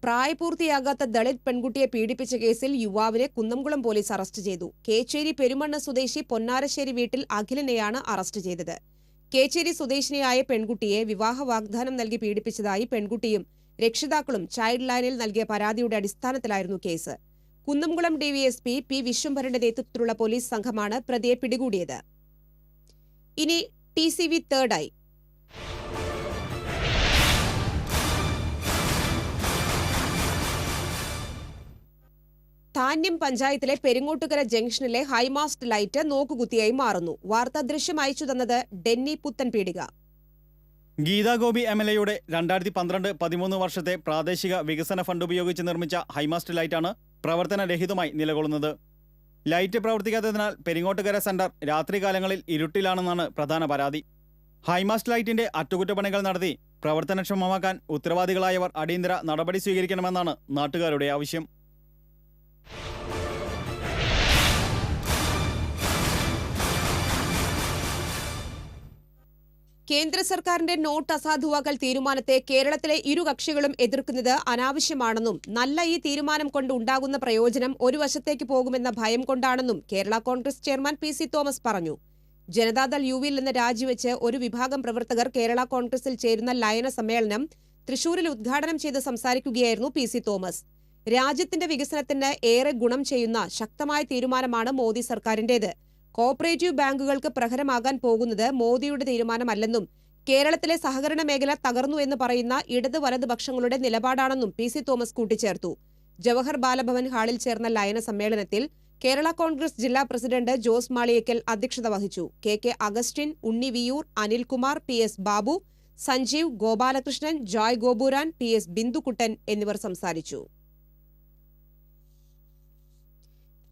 പ്രായപൂർത്തിയാകാത്ത ദളിത് പെൺകുട്ടിയെ പീഡിപ്പിച്ച കേസിൽ യുവാവിനെ കുന്നംകുളം പോലീസ് അറസ്റ്റ് ചെയ്തു. കേച്ചേരി പെരുമണ്ണ സ്വദേശി പൊന്നാരശ്ശേരി വീട്ടിൽ അഖിലിനെയാണ് അറസ്റ്റ് ചെയ്തത്. കേച്ചേരി സ്വദേശിനിയായ പെൺകുട്ടിയെ വിവാഹ വാഗ്ദാനം നൽകി പീഡിപ്പിച്ചതായി പെൺകുട്ടിയും രക്ഷിതാക്കളും ചൈൽഡ് ലൈനിൽ നൽകിയ പരാതിയുടെ അടിസ്ഥാനത്തിലായിരുന്നു കേസ്. കുന്നംകുളം ഡിവിഎസ്പി പി വിശ്വംഭരന്റെ നേതൃത്വത്തിലുള്ള പോലീസ് സംഘമാണ് പ്രതിയെ പിടികൂടിയത്. ഇനി ടി സി വി തേർഡായി ധാന്യം പഞ്ചായത്തിലെ പെരിങ്ങോട്ടുകര ജംഗ്ഷനിലെ ഹൈമാസ്റ്റ് ലൈറ്റ് നോക്കുകുത്തിയായി മാറുന്നു. വാർത്താ ദൃശ്യം അയച്ചു തന്നത് ഡെന്നി പുത്തൻ പീടിക. ഗീതാഗോപി എം എൽ എയുടെ രണ്ടായിരത്തി പന്ത്രണ്ട് പതിമൂന്ന് വർഷത്തെ പ്രാദേശിക വികസന ഫണ്ട് ഉപയോഗിച്ച് നിർമ്മിച്ച ഹൈമാസ്റ്റ് ലൈറ്റാണ് പ്രവർത്തനരഹിതമായി നിലകൊള്ളുന്നത്. ലൈറ്റ് പ്രവർത്തിക്കാത്തതിനാൽ പെരിങ്ങോട്ടുകര സെന്റർ രാത്രികാലങ്ങളിൽ ഇരുട്ടിലാണെന്നാണ് പ്രധാന പരാതി. ഹൈമാസ്റ്റ് ലൈറ്റിന്റെ അറ്റകുറ്റപ്പണികൾ നടത്തി പ്രവർത്തനക്ഷമമാക്കാൻ ഉത്തരവാദികളായവർ അടിയന്തര നടപടി സ്വീകരിക്കണമെന്നാണ് നാട്ടുകാരുടെ ആവശ്യം. കേന്ദ്ര സർക്കാരിന്റെ നോട്ട് അസാധുവാക്കൽ തീരുമാനത്തെ കേരളത്തിലെ ഇരു കക്ഷികളും എതിർക്കുന്നത് അനാവശ്യമാണെന്നും നല്ല ഈ തീരുമാനം കൊണ്ട് ഉണ്ടാകുന്ന പ്രയോജനം ഒരു വശത്തേക്ക് പോകുമെന്ന ഭയം കൊണ്ടാണെന്നും Kerala Congress chairman P C Thomas പറഞ്ഞു. ജനതാദൾ യുവിൽ നിന്ന് രാജിവെച്ച് ഒരു വിഭാഗം പ്രവർത്തകർ കേരള കോൺഗ്രസിൽ ചേരുന്ന ലയന സമ്മേളനം തൃശൂരിൽ ഉദ്ഘാടനം ചെയ്ത് സംസാരിക്കുകയായിരുന്നു പി സി തോമസ്. രാജ്യത്തിന്റെ വികസനത്തിന് ഏറെ ഗുണം ചെയ്യുന്ന ശക്തമായ തീരുമാനമാണ് മോദി സർക്കാരിന്റേത്. കോപ്പറേറ്റീവ് ബാങ്കുകൾക്ക് പ്രഹരമാകാൻ പോകുന്നത് മോദിയുടെ തീരുമാനമല്ലെന്നും കേരളത്തിലെ സഹകരണ മേഖല തകർന്നു എന്ന് പറയുന്ന ഇടത് വലത് പക്ഷങ്ങളുടെ നിലപാടാണെന്നും പി സി തോമസ് കൂട്ടിച്ചേർത്തു. ജവഹർ ബാലഭവൻ ഹാളിൽ ചേർന്ന ലയന സമ്മേളനത്തിൽ കേരള കോൺഗ്രസ് ജില്ലാ പ്രസിഡന്റ് ജോസ് മാളിയേക്കൽ അധ്യക്ഷത വഹിച്ചു. K K Augustine Unni Viyyur Anilkumar P S Babu Sanjeev Gopalakrishnan Joy Gopuran P S Bindukuttan എന്നിവർ സംസാരിച്ചു.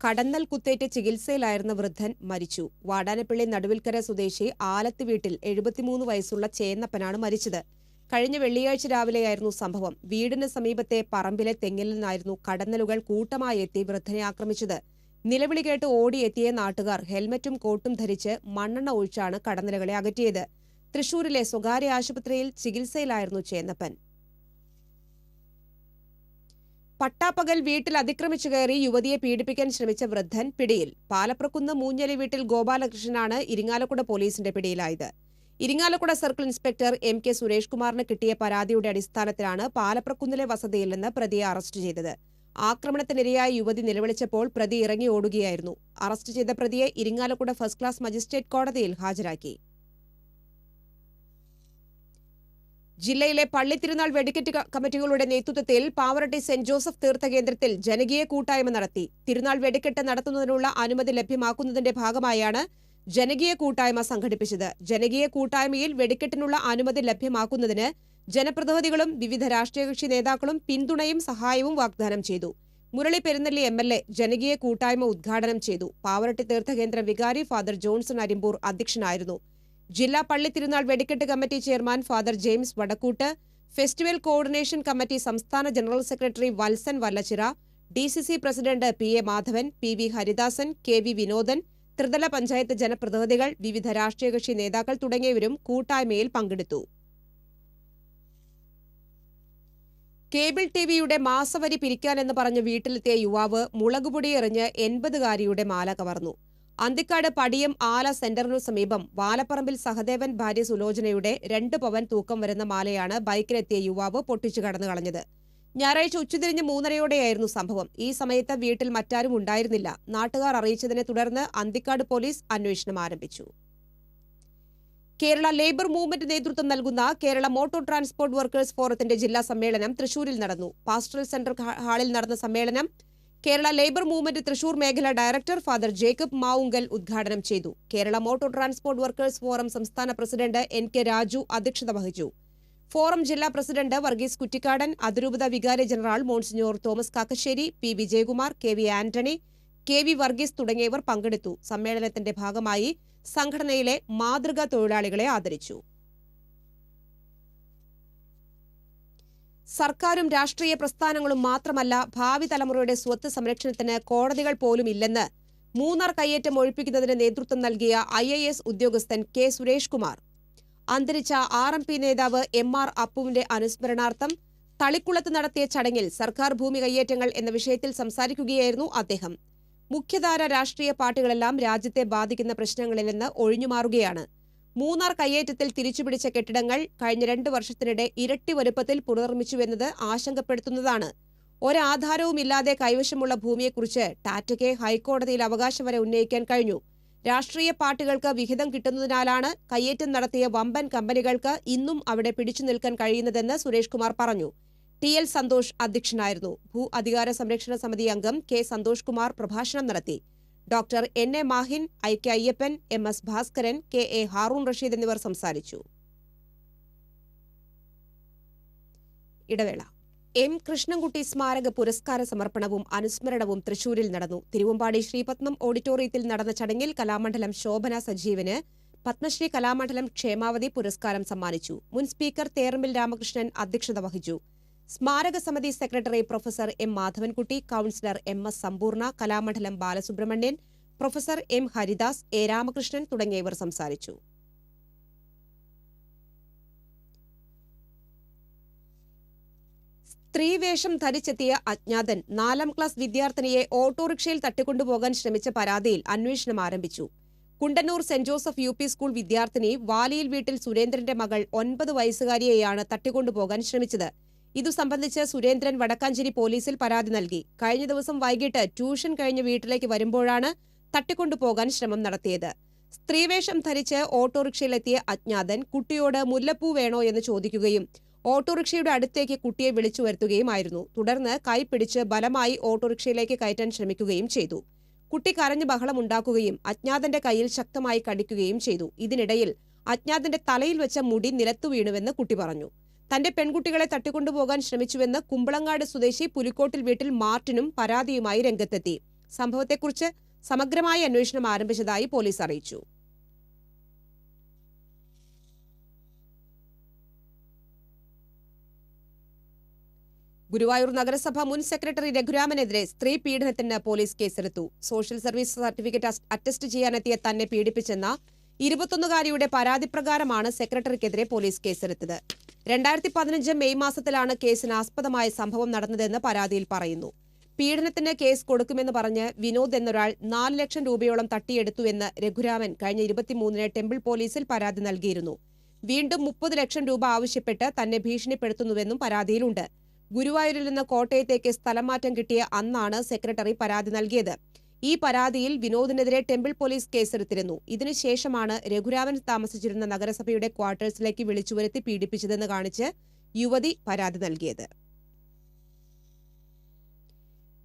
കടന്നൽ കുത്തേറ്റ് ചികിത്സയിലായിരുന്ന വൃദ്ധൻ മരിച്ചു. വാടാനപ്പള്ളി നടുവിൽക്കര സ്വദേശി ആലത്ത് വീട്ടിൽ എഴുപത്തിമൂന്ന് വയസ്സുള്ള ചേന്നപ്പനാണ് മരിച്ചത്. കഴിഞ്ഞ വെള്ളിയാഴ്ച രാവിലെയായിരുന്നു സംഭവം. വീടിന് സമീപത്തെ പറമ്പിലെ തെങ്ങിൽ നിന്നായിരുന്നു കടന്നലുകൾ കൂട്ടമായി എത്തി വൃദ്ധനെ ആക്രമിച്ചത്. നിലവിളി കേട്ട് ഓടിയെത്തിയ നാട്ടുകാർ ഹെൽമറ്റും കോട്ടും ധരിച്ച് മണ്ണെണ്ണ ഒഴിച്ചാണ് കടന്നലുകളെ അകറ്റിയത്. തൃശൂരിലെ സ്വകാര്യ ആശുപത്രിയിൽ ചികിത്സയിലായിരുന്നു ചേന്നപ്പൻ. പട്ടാപ്പകൽ വീട്ടിൽ അതിക്രമിച്ചു കയറി യുവതിയെ പീഡിപ്പിക്കാൻ ശ്രമിച്ച വൃദ്ധൻ പിടിയിൽ. പാലപ്രക്കുന്ന് മൂഞ്ഞലി വീട്ടിൽ ഗോപാലകൃഷ്ണനാണ് ഇരിങ്ങാലക്കുട പോലീസിന്റെ പിടിയിലായത്. Irinjalakuda circle inspector M K Suresh കുമാറിന് കിട്ടിയ പരാതിയുടെ അടിസ്ഥാനത്തിലാണ് പാലപ്രക്കുന്നിലെ വസതിയിൽ നിന്ന് പ്രതിയെ അറസ്റ്റ് ചെയ്തത്. ആക്രമണത്തിനിരയായ യുവതി നിലവിളിച്ചപ്പോൾ പ്രതി ഇറങ്ങി ഓടുകയായിരുന്നു. അറസ്റ്റ് ചെയ്ത പ്രതിയെ ഇരിങ്ങാലക്കുട ഫസ്റ്റ് ക്ലാസ് മജിസ്ട്രേറ്റ് കോടതിയിൽ ഹാജരാക്കി. ജില്ലയിലെ പള്ളിത്തിരുനാൾ വെടിക്കെട്ട് കമ്മിറ്റികളുടെ നേതൃത്വത്തിൽ പാവറട്ടി സെന്റ് ജോസഫ് തീർത്ഥകേന്ദ്രത്തിൽ ജനകീയ കൂട്ടായ്മ നടത്തി. തിരുനാൾ വെടിക്കെട്ട് നടത്തുന്നതിനുള്ള അനുമതി ലഭ്യമാക്കുന്നതിന്റെ ഭാഗമായാണ് ജനകീയ കൂട്ടായ്മ സംഘടിപ്പിച്ചത്. ജനകീയ കൂട്ടായ്മയിൽ വെടിക്കെട്ടിനുള്ള അനുമതി ലഭ്യമാക്കുന്നതിന് ജനപ്രതിനിധികളും വിവിധ രാഷ്ട്രീയ കക്ഷി നേതാക്കളും പിന്തുണയും സഹായവും വാഗ്ദാനം ചെയ്തു. Murali Perunnelli M L A ജനകീയ കൂട്ടായ്മ ഉദ്ഘാടനം ചെയ്തു. പാവറട്ടി തീർത്ഥകേന്ദ്രം വികാരി ഫാദർ ജോൺസൺ അരിമ്പൂർ അധ്യക്ഷനായിരുന്നു. ജില്ലാ പള്ളി തിരുനാൾ വെടിക്കെട്ട് committee chairman father James Vadakkoot festival coordination committee സംസ്ഥാന general secretary Valsan Vallachira D president P A Madhavan P V Haridasan K V Vinodan ത്രിതല പഞ്ചായത്ത് ജനപ്രതിനിധികൾ വിവിധ രാഷ്ട്രീയ കക്ഷി നേതാക്കൾ തുടങ്ങിയവരും കൂട്ടായ്മയിൽ പങ്കെടുത്തു. കേബിൾ ടിവിയുടെ മാസവരി പിരിക്കാനെന്ന് പറഞ്ഞ് വീട്ടിലെത്തിയ യുവാവ് മുളകുപൊടി എറിഞ്ഞ് എൺപതുകാരിയുടെ മാല കവർന്നു. അന്തിക്കാട് പടിയം ആല സെന്ററിനു സമീപം വാലപ്പറമ്പിൽ സഹദേവൻ ഭാര്യ സുലോചനയുടെ രണ്ട് പവൻ തൂക്കം വരുന്ന മാലയാണ് ബൈക്കിലെത്തിയ യുവാവ് പൊട്ടിച്ചു കടന്നു കളഞ്ഞത്. ഞായറാഴ്ച ഉച്ചതിരിഞ്ഞ് മൂന്നരയോടെയായിരുന്നു സംഭവം. ഈ സമയത്ത് വീട്ടിൽ മറ്റാരും ഉണ്ടായിരുന്നില്ല. നാട്ടുകാർ അറിയിച്ചതിനെ തുടർന്ന് അന്തിക്കാട് പോലീസ് അന്വേഷണം ആരംഭിച്ചു. കേരള ലേബർ മൂവ്മെന്റ് നേതൃത്വം നൽകുന്ന കേരള മോട്ടോർ ട്രാൻസ്പോർട്ട് വർക്കേഴ്സ് ഫോറത്തിന്റെ ജില്ലാ സമ്മേളനം തൃശൂരിൽ നടന്നു. പാസ്റ്ററൽ സെന്റർ ഹാളിൽ നടന്ന സമ്മേളനം കേരള ലേബർ മൂവ്മെന്റ് തൃശൂർ മേഖലാ ഡയറക്ടർ ഫാദർ ജേക്കബ് മാവുങ്കൽ ഉദ്ഘാടനം ചെയ്തു. Kerala motor transport workers forum സംസ്ഥാന പ്രസിഡന്റ് എൻ കെ രാജു അധ്യക്ഷത വഹിച്ചു. ഫോറം ജില്ലാ പ്രസിഡന്റ് വർഗീസ് കുറ്റിക്കാടൻ അതിരൂപത വികാരി general monsignor Thomas Kakkassery P Vijayakumar K V Antony K V Varghese തുടങ്ങിയവർ പങ്കെടുത്തു. സമ്മേളനത്തിന്റെ ഭാഗമായി സംഘടനയിലെ മാതൃകാ തൊഴിലാളികളെ ആദരിച്ചു. സർക്കാരും രാഷ്ട്രീയ പ്രസ്ഥാനങ്ങളും മാത്രമല്ല ഭാവി തലമുറയുടെ സ്വത്ത് സംരക്ഷണത്തിന് കോടതികൾ പോലും ഇല്ലെന്ന് മൂന്നാർ കയ്യേറ്റം ഒഴിപ്പിക്കുന്നതിന് നേതൃത്വം നൽകിയ ഐ എ എസ് ഉദ്യോഗസ്ഥൻ കെ സുരേഷ് കുമാർ. അന്തരിച്ച ആർ എം പി നേതാവ് എം ആർ അപ്പുവിന്റെ അനുസ്മരണാർത്ഥം തളിക്കുളത്ത് നടത്തിയ ചടങ്ങിൽ സർക്കാർ ഭൂമി കയ്യേറ്റങ്ങൾ എന്ന വിഷയത്തിൽ സംസാരിക്കുകയായിരുന്നു അദ്ദേഹം. മുഖ്യധാര രാഷ്ട്രീയ പാർട്ടികളെല്ലാം രാജ്യത്തെ ബാധിക്കുന്ന പ്രശ്നങ്ങളിൽ നിന്ന് ഒഴിഞ്ഞുമാറുകയാണ്. മൂന്നാർ കയ്യേറ്റത്തിൽ തിരിച്ചുപിടിച്ച കെട്ടിടങ്ങൾ കഴിഞ്ഞ രണ്ട് വർഷത്തിനിടെ ഇരട്ടി വലുപ്പത്തിൽ പുനർനിർമ്മിച്ചുവെന്നത് ആശങ്കപ്പെടുത്തുന്നതാണ്. ഒരാധാരവുമില്ലാതെ കൈവശമുള്ള ഭൂമിയെക്കുറിച്ച് ടാറ്റയ്ക്ക് ഹൈക്കോടതിയിൽ അവകാശം വരെ ഉന്നയിക്കാൻ കഴിഞ്ഞു. രാഷ്ട്രീയ പാർട്ടികൾക്ക് വിഹിതം കിട്ടുന്നതിനാലാണ് കയ്യേറ്റം നടത്തിയ വമ്പൻ കമ്പനികൾക്ക് ഇന്നും അവിടെ പിടിച്ചു നിൽക്കാൻ കഴിയുന്നതെന്ന് സുരേഷ് കുമാർ പറഞ്ഞു. ടി. എൽ. സന്തോഷ് അധ്യക്ഷനായിരുന്നു. ഭൂ അധികാര സംരക്ഷണ സമിതി അംഗം കെ. സന്തോഷ് കുമാർ പ്രഭാഷണം നടത്തി. Doctor N A Mahin I K Ayyappan M S Bhaskaran K A Haroon Rasheed എന്നിവർ സംസാരിച്ചു. ഇടവേള. എം കൃഷ്ണൻകുട്ടി സ്മാരക പുരസ്കാര സമർപ്പണവും അനുസ്മരണവും തൃശൂരിൽ നടന്നു. തിരുവമ്പാടി ശ്രീപത്മം ഓഡിറ്റോറിയത്തിൽ നടന്ന ചടങ്ങിൽ കലാമണ്ഡലം ശോഭന സജീവന് പത്മശ്രീ കലാമണ്ഡലം ക്ഷേമാവതി പുരസ്കാരം സമ്മാനിച്ചു. മുൻ സ്പീക്കർ തേർമിൽ രാമകൃഷ്ണൻ അധ്യക്ഷത വഹിച്ചു. സ്മാരക സമിതി secretary professor M Madhavankutty councillor M S Sampoorna Kalamandalam Balasubramanian professor M Haridas A Ramakrishnan തുടങ്ങിയവർ സംസാരിച്ചു. സ്ത്രീവേഷം ധരിച്ചെത്തിയ അജ്ഞാതൻ നാലാം ക്ലാസ് വിദ്യാർത്ഥിനിയെ ഓട്ടോറിക്ഷയിൽ തട്ടിക്കൊണ്ടുപോകാൻ ശ്രമിച്ച പരാതിയിൽ അന്വേഷണം ആരംഭിച്ചു. Kundannoor saint Joseph U school വിദ്യാർത്ഥിനി വാലിയിൽ വീട്ടിൽ സുരേന്ദ്രന്റെ മകൾ ഒൻപത് വയസ്സുകാരിയെയാണ് തട്ടിക്കൊണ്ടുപോകാൻ ശ്രമിച്ചത്. ഇതു സംബന്ധിച്ച് സുരേന്ദ്രൻ വടക്കാഞ്ചേരി പോലീസിൽ പരാതി നൽകി. കഴിഞ്ഞ ദിവസം വൈകിട്ട് ട്യൂഷൻ കഴിഞ്ഞ് വീട്ടിലേക്ക് വരുമ്പോഴാണ് തട്ടിക്കൊണ്ടുപോകാൻ ശ്രമം നടത്തിയത്. സ്ത്രീവേഷം ധരിച്ച് ഓട്ടോറിക്ഷയിലെത്തിയ അജ്ഞാതൻ കുട്ടിയോട് മുല്ലപ്പൂ വേണോ എന്ന് ചോദിക്കുകയും ഓട്ടോറിക്ഷയുടെ അടുത്തേക്ക് കുട്ടിയെ വിളിച്ചു വരുത്തുകയുമായിരുന്നു. തുടർന്ന് കൈപ്പിടിച്ച് ബലമായി ഓട്ടോറിക്ഷയിലേക്ക് കയറ്റാൻ ശ്രമിക്കുകയും ചെയ്തു. കുട്ടി കരഞ്ഞ് ബഹളമുണ്ടാക്കുകയും അജ്ഞാതന്റെ കയ്യിൽ ശക്തമായി കടിക്കുകയും ചെയ്തു. ഇതിനിടയിൽ അജ്ഞാതന്റെ തലയിൽ വെച്ച മുടി നിലത്തു വീണുവെന്ന് കുട്ടി പറഞ്ഞു. തന്റെ പെൺകുട്ടികളെ തട്ടിക്കൊണ്ടുപോകാൻ ശ്രമിച്ചുവെന്ന് കുമ്പളങ്ങാട് സ്വദേശി പുലിക്കോട്ടിൽ വീട്ടിൽ മാർട്ടിനും പരാതിയുമായി രംഗത്തെത്തി. സംഭവത്തെക്കുറിച്ച് സമഗ്രമായ അന്വേഷണം ആരംഭിച്ചതായി പോലീസ് അറിയിച്ചു. ഗുരുവായൂർ നഗരസഭ മുൻ സെക്രട്ടറി രഘുരാമനെതിരെ സ്ത്രീ പീഡനത്തിന് പോലീസ് കേസെടുത്തു. സോഷ്യൽ സർവീസ് സർട്ടിഫിക്കറ്റ് അറ്റസ്റ്റ് ചെയ്യാനെത്തിയ തന്നെ പീഡിപ്പിച്ചെന്ന ഇരുപത്തൊന്നുകാരിയുടെ പരാതി പ്രകാരമാണ് സെക്രട്ടറിക്കെതിരെ പോലീസ് കേസെടുത്തത്. രണ്ടായിരത്തി പതിനഞ്ച് മെയ് മാസത്തിലാണ് കേസിന് ആസ്പദമായ സംഭവം നടന്നതെന്ന് പരാതിയിൽ പറയുന്നു. പീഡനത്തിന് കേസ് കൊടുക്കുമെന്ന് പറഞ്ഞ് വിനോദ് എന്നൊരാൾ നാല് ലക്ഷം രൂപയോളം തട്ടിയെടുത്തുവെന്ന് രഘുരാമൻ കഴിഞ്ഞ ഇരുപത്തിമൂന്നിന് ടെമ്പിൾ പോലീസിൽ പരാതി നൽകിയിരുന്നു. വീണ്ടും മുപ്പത് ലക്ഷം രൂപ ആവശ്യപ്പെട്ട് തന്നെ ഭീഷണിപ്പെടുത്തുന്നുവെന്നും പരാതിയിലുണ്ട്. ഗുരുവായൂരിൽ നിന്ന് കോട്ടയത്തേക്ക് സ്ഥലം മാറ്റം കിട്ടിയ അന്നാണ് സെക്രട്ടറി പരാതി നൽകിയത്. ഈ പരാതിയിൽ വിനോദിനെതിരെ ടെമ്പിൾ പോലീസ് കേസെടുത്തിരുന്നു. ഇതിനുശേഷമാണ് രഘുരാമൻ താമസിച്ചിരുന്ന നഗരസഭയുടെ ക്വാർട്ടേഴ്സിലേക്ക് വിളിച്ചുവരുത്തി പീഡിപ്പിച്ചതെന്ന് കാണിച്ച് യുവതി പരാതി നൽകിയത്.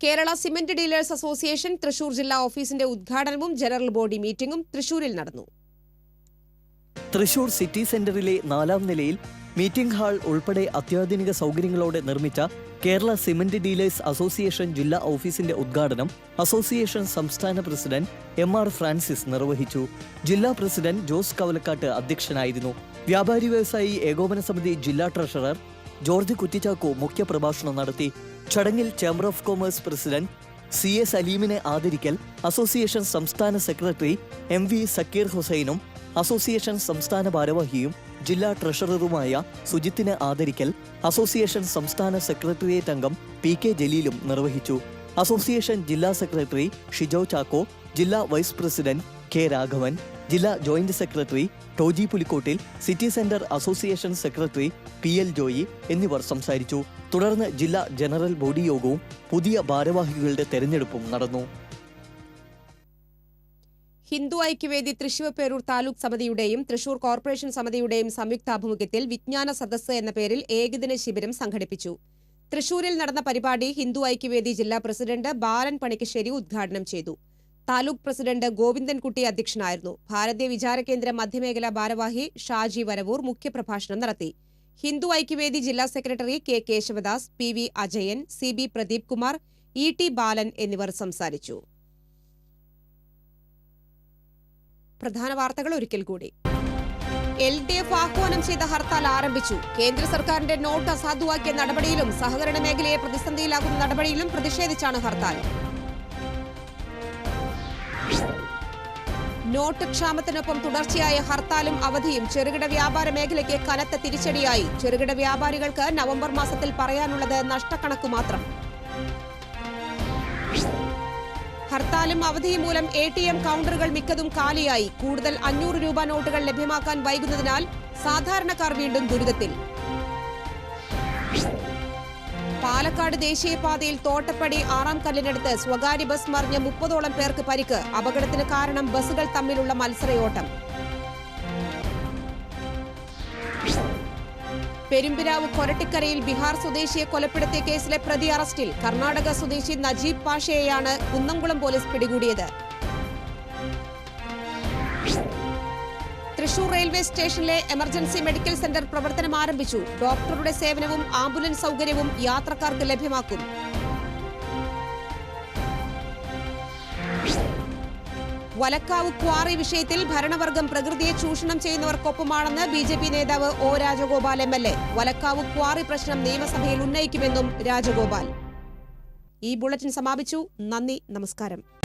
Kerala cement dealers association Thrissur ജില്ലാ ഓഫീസിന്റെ ഉദ്ഘാടനവും ജനറൽ ബോഡി മീറ്റിംഗും തൃശൂരിൽ നടന്നു. തൃശൂർ സിറ്റി സെന്ററിലെ നാലാം നിലയിൽ മീറ്റിംഗ് ഹാൾ ഉൾപ്പെടെ അത്യാധുനിക സൗകര്യങ്ങളോടെ നിർമ്മിച്ച കേരള സിമന്റ് ഡീലേഴ്സ് അസോസിയേഷൻ ജില്ലാ ഓഫീസിന്റെ ഉദ്ഘാടനം അസോസിയേഷൻ സംസ്ഥാന പ്രസിഡന്റ് എം ആർ ഫ്രാൻസിസ് നിർവഹിച്ചു. ജില്ലാ പ്രസിഡന്റ് ജോസ് കവലക്കാട്ട് അധ്യക്ഷനായിരുന്നു. വ്യാപാരി വ്യവസായി ഏകോപന സമിതി ജില്ലാ ട്രഷറർ ജോർജ് കുറ്റിച്ചാക്കോ മുഖ്യപ്രഭാഷണം നടത്തി. ചടങ്ങിൽ chamber of commerce president C A സലീമിനെ ആദരിക്കൽ അസോസിയേഷൻ സംസ്ഥാന സെക്രട്ടറി എം വി സക്കീർ ഹുസൈനും അസോസിയേഷൻ സംസ്ഥാന ഭാരവാഹിയും ജില്ലാ ട്രഷററുമായ സുജിത്തിനെ ആദരിക്കൽ അസോസിയേഷൻ സംസ്ഥാന സെക്രട്ടേറിയറ്റ് അംഗം പി കെ ജലീലും നിർവഹിച്ചു. അസോസിയേഷൻ ജില്ലാ സെക്രട്ടറി ഷിജോ ചാക്കോ ജില്ലാ വൈസ് പ്രസിഡന്റ് കെ രാഘവൻ ജില്ലാ joint secretary Toji Pulikkottil city centre association secretary P L Joy എന്നിവർ സംസാരിച്ചു. തുടർന്ന് ജില്ലാ ജനറൽ ബോഡി യോഗവും പുതിയ ഭാരവാഹികളുടെ തെരഞ്ഞെടുപ്പും നടന്നു. ഹിന്ദു ഐക്യവേദി തൃശൂർ പേരൂർ താലൂക്ക് സമിതിയുടെയും തൃശൂർ കോർപ്പറേഷൻ സമിതിയുടെയും സംയുക്താഭിമുഖ്യത്തിൽ വിജ്ഞാന സദസ്സ് എന്ന പേരിൽ ഏകദിന ശിബിരം സംഘടിപ്പിച്ചു. തൃശൂരിൽ നടന്ന പരിപാടി ഹിന്ദു ഐക്യവേദി ജില്ലാ പ്രസിഡന്റ് ബാലൻ പണിക്കശ്ശേരി ഉദ്ഘാടനം ചെയ്തു. താലൂക്ക് പ്രസിഡന്റ് ഗോവിന്ദൻകുട്ടി അധ്യക്ഷനായിരുന്നു. ഭാരതീയ വിചാരകേന്ദ്ര മധ്യമേഖലാ ഭാരവാഹി ഷാജി വരവൂർ മുഖ്യപ്രഭാഷണം നടത്തി. ഹിന്ദു ഐക്യവേദി ജില്ലാ secretary K Keshavadas P V Ajayan C B Pradeep Kumar E T Balan എന്നിവർ സംസാരിച്ചു. പ്രധാന വാർത്തകൾ ഒരിക്കൽ കൂടി. എൽ ഡി എഫ് ആഹ്വാനം ചെയ്ത ഹർത്താൽ ആരംഭിച്ചു. കേന്ദ്ര സർക്കാരിന്റെ നോട്ട് അസാധുവാക്കിയ നടപടിയിലും സഹകരണ മേഖലയെ പ്രതിസന്ധിയിലാക്കുന്ന നടപടിയിലും പ്രതിഷേധിച്ചാണ് ഹർത്താൽ. നോട്ട് ക്ഷാമത്തിനൊപ്പം തുടർച്ചയായ ഹർത്താലും അവധിയും ചെറുകിട വ്യാപാര മേഖലയ്ക്ക് കനത്ത തിരിച്ചടിയായി. ചെറുകിട വ്യാപാരികൾക്ക് നവംബർ മാസത്തിൽ പറയാനുള്ളത് നഷ്ടക്കണക്ക് മാത്രം. ഹർത്താലും അവധിയും മൂലം എ ടി എം കൗണ്ടറുകൾ മിക്കതും കാലിയായി. കൂടുതൽ അഞ്ഞൂറ് രൂപ നോട്ടുകൾ ലഭ്യമാക്കാൻ വൈകുന്നതിനാൽ സാധാരണക്കാർ വീണ്ടും ദുരിതത്തിൽ. പാലക്കാട് ദേശീയപാതയിൽ തോട്ടപ്പടി ആറാം കല്ലിനടുത്ത് സ്വകാര്യ ബസ് മറിഞ്ഞ് മുപ്പതോളം പേർക്ക് പരിക്ക്. അപകടത്തിന് കാരണം ബസ്സുകൾ തമ്മിലുള്ള മത്സരയോട്ടം. പെരുമ്പിരാവ് കൊരട്ടിക്കരയിൽ ബിഹാർ സ്വദേശിയെ കൊലപ്പെടുത്തിയ കേസിലെ പ്രതി അറസ്റ്റിൽ കർണാടക സ്വദേശി നജീബ് പാഷയെയാണ് കുന്നംകുളം പോലീസ് പിടികൂടിയത്. തൃശൂർ റെയിൽവേ സ്റ്റേഷനിലെ എമർജൻസി മെഡിക്കൽ സെന്റർ പ്രവർത്തനം ആരംഭിച്ചു. ഡോക്ടറുടെ സേവനവും ആംബുലൻസ് സൗകര്യവും യാത്രക്കാർക്ക് ലഭ്യമാക്കും. വലക്കാവ് ക്വാറി വിഷയത്തിൽ ഭരണവർഗം പ്രകൃതിയെ ചൂഷണം ചെയ്യുന്നവർക്കൊപ്പമാണെന്ന് ബി ജെ പി നേതാവ് O Rajagopal M L A. Valakkavu quarry പ്രശ്നം നിയമസഭയിൽ ഉന്നയിക്കുമെന്നും രാജഗോപാൽ. ഈ ബുള്ളറ്റിൻ സമാപിച്ചു. നന്ദി നമസ്കാരം.